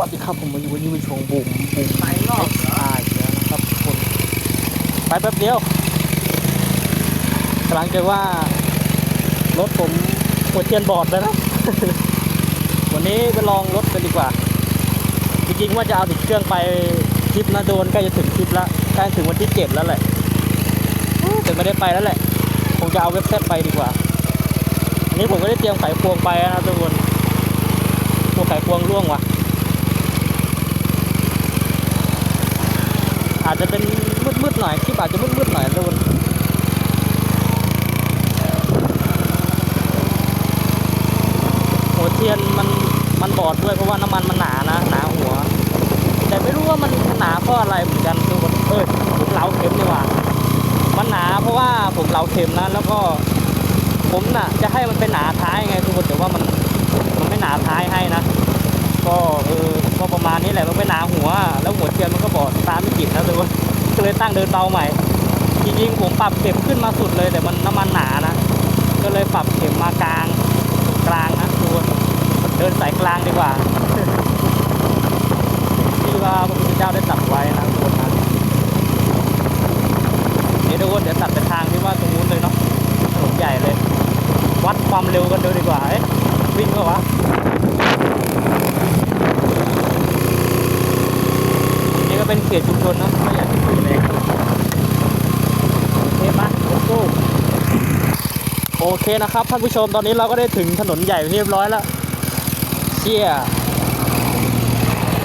วัสดีครับผมวันนี้วันนี้เป็นช่วงบูมบูมไปรอบเหรออ่าอีกแล้วนะครับทุกคนไปแป๊บเดียวกำลังจะว่ารถผมหัวเทียนบอดแล้วนะ วันนี้ไปลองรถกันดีกว่า จริงๆว่าจะเอาติดเครื่องไปทริปนะโดนใกล้จะถึงทริปแล้วใกล้ถึงวันที่เจ็ดแล้วแหละแต่ไม่ได้ไปแล้วแหละคงจะเอาเว็บไซต์ไปดีกว่าอันนี้ผมก็ได้เตรียมไขควงไปนะทุกคนพวกไขควงร่วงว่ะ อาจจะเป็นมืดๆหน่อยคลิปอาจจะมืดๆหน่อยทุกคนหัวเทียนมันมันบอดด้วยเพราะว่าน้ำมันมันหนานะหนาหัว แต่ไม่รู้ว่ามันหนาเพราะอะไรเหมือนกันทุกคนเอ้ยผมเหลาเข็มดีกว่ามันหนาเพราะว่าผมเหลาเข็มนะแล้วก็ผมน่ะจะให้มันเป็นหนาท้ายไงทุกคนแต่ว่ามันมันไม่หนาท้ายให้นะ ก็เออก็ประมาณนี้แหละมันไม่หนาหัว แล้วหัวเทียนมันก็บอดตามไม่ติดนะทุกคนก็เลยตั้งเดินเบาใหม่ จริงๆผมปรับเข็มขึ้นมาสุดเลย แต่มันน้ำมันหนานะก็เลยปรับเข็มมากลางกลางนะทุกคนเดินสายกลางดีกว่าที่ว่าพระพุทธเจ้าได้ตรัสไว้นะทุกคนนะเดี๋ยวทุกคนเดี๋ยวตัดไปทางที่ว่าตรงนู้นเลยเนาะถนนใหญ่เลย วัดความเร็วกันดูดีกว่าเอ๊ะวิ่งก็วะ นี่ก็เป็นเข ตชุมชนนะไม่อยากจะคุยเลยโอเคปะโอ้โหโอเคนะครับท่านผู้ชมตอนนี้เราก็ได้ถึงถนนใหญ่เรียบร้อยแล้วเชี่ย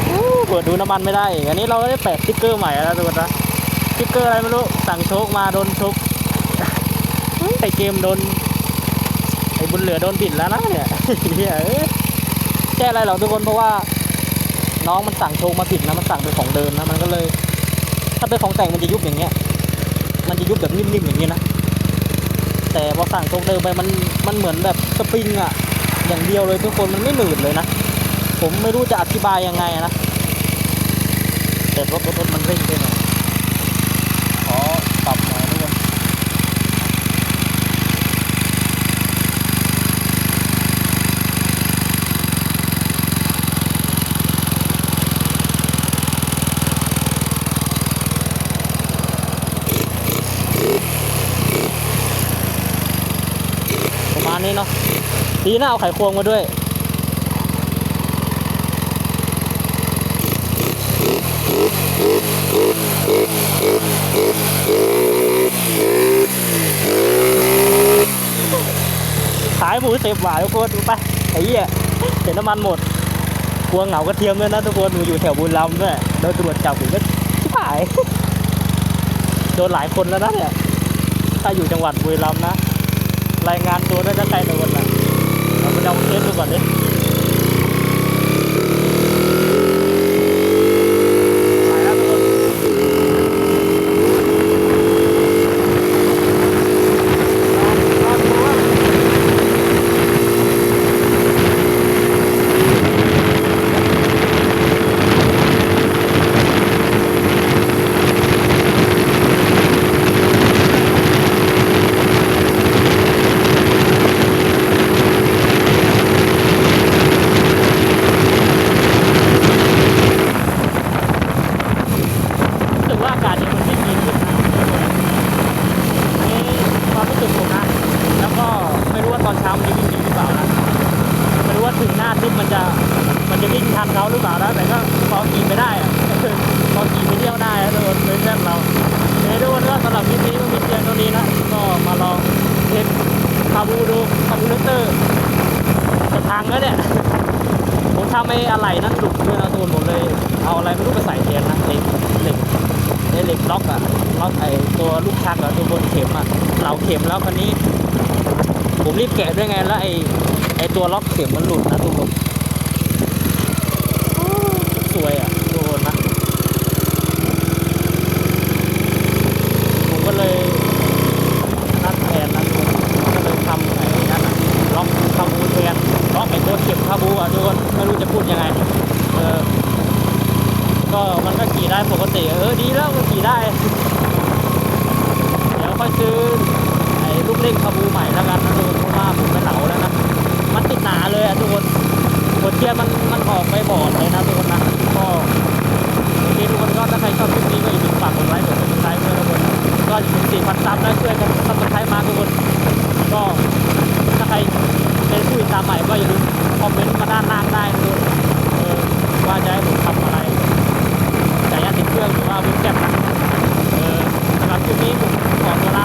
อู้เปิดดูน้ำมันไม่ได้อีกอันนี้เราก็ได้แปะสติ๊กเกอร์ใหม่แล้วทุกคนนะสติ๊กเกอร์อะไรไม่รู้สั่งโชคมาโดนชคไอเกมโดนไอบุญเหลือโดนบิดแล้วนะเนี่ยเฮียเอ้ยแค่อะไรหรอกทุกคนเพราะว่า น้องมันสั่งโชว์มาผิดนะมันสั่งเป็นของเดิมนะมันก็เลย ถ้าเป็นของแต่งมันจะยุบอย่างเงี้ย มันจะยุบแบบนิ่มๆอย่างนี้นะแต่พอสั่งโชว์เดิมไปมันมันเหมือนแบบสปริงอะอย่างเดียวเลยทุกคนมันไม่หนืดเลยนะผมไม่รู้จะอธิบายยังไงนะแต่รถรถรถมันเร่งไปหน่อยขอปรับหน่อยทุกคนประมา ณนี้เนาะดีนะเอาไขควงมาด้วยขายหมูสิบบาททุกคนไปไอ้เหี้ยเห็นน้ำมันหมดกลัวเหงากระเทียมด้วยนะทุกคนหนูอยู่แถวบุรีรัมย์ด้วยโดนตรวจจับผมก็ชิบหาย โดนหลายคนแล้วนะเนี่ย ถ้าอยู่จังหวัดบุรีรัมย์นะ รายงานตัวด้วยถ้าใครโดนนะเราไปลองเคสดูก่อนดิไปแล้วทุกคนรอดูว่า รู้สึกว่าอากาศเนี่ยมันไม่ดีขึ้นนะนี่ความรู้สึกผมนะ แล้วก็ไม่รู้ว่าตอนเช้ามันจะวิ่งดีหรือเปล่านะ ไม่รู้ว่าถึงหน้าทริปมันจะมันจะวิ่ง ทันเขาหรือเปล่านะแต่ก็พอขี่ไปได้อะพอขี่ไปเที่ยวได้ทุกคนเพื่อนเราเดี๋ยวทุกคนก็สำหรับคลิปนี้มีเพียงเท่านี้นะก็มาลองเทสคาบูดูคาบูเลเตอร์จะพังแล้วเนี่ยผมทำไอ้อะไหล่นั่นหลุดด้วยนะทุกคนผมเลยเอาอะไรไม่รู้ไปใส่แทนนะเหล็กเหล็กไอ้เหล็กล็อกอะล็อกไอ้ตัวลูกชักอะตัวบนเข็มอะเหลาเข็มแล้วคันนี้ ผมรีบแกะด้วยไงแล้วไอ้ไอ้ตัวล็อกเข็มมันหลุดนะทุกคน เลยนัดแทนนั้นก็เลยทำไอ้นั่นล็อกคาบูแทนล็อกไอ้ตัวเก็บคาบูอะทุกคนไม่รู้จะพูดยังไงเออก็มันก็ขี่ได้ปกติเออดีแล้วก็ขี่ได้ เดี๋ยวค่อยซื้อไอ้ลูกเล่นคาบูใหม่แล้วกันนะทุกคนเพราะว่าผมไปเหลาแล้วนะมันติดหนาเลยอะทุกคนหัเทียมันมันออกไปบอดเลยนะทุกคนนะก็ทีทุกคนก็ถ้าใครชอบคลิปนี้ก็อย่าลืมฝากกดไลค์กดติดตามด้วย ก็ถึงสี่พันซับนะช่วยกันซับสไครต์มาทุกคนก็ถ้าใครเป็นผู้ติดตามใหม่ก็อย่าลืมคอมเมนต์มาด้านล่างได้นเออว่าจะให้ผมทำอะไรแต่ยาติดเครื่องหรือว่าวิ่งแก็บนะเออสำหรับคลิปนี้ผมขอตัวลา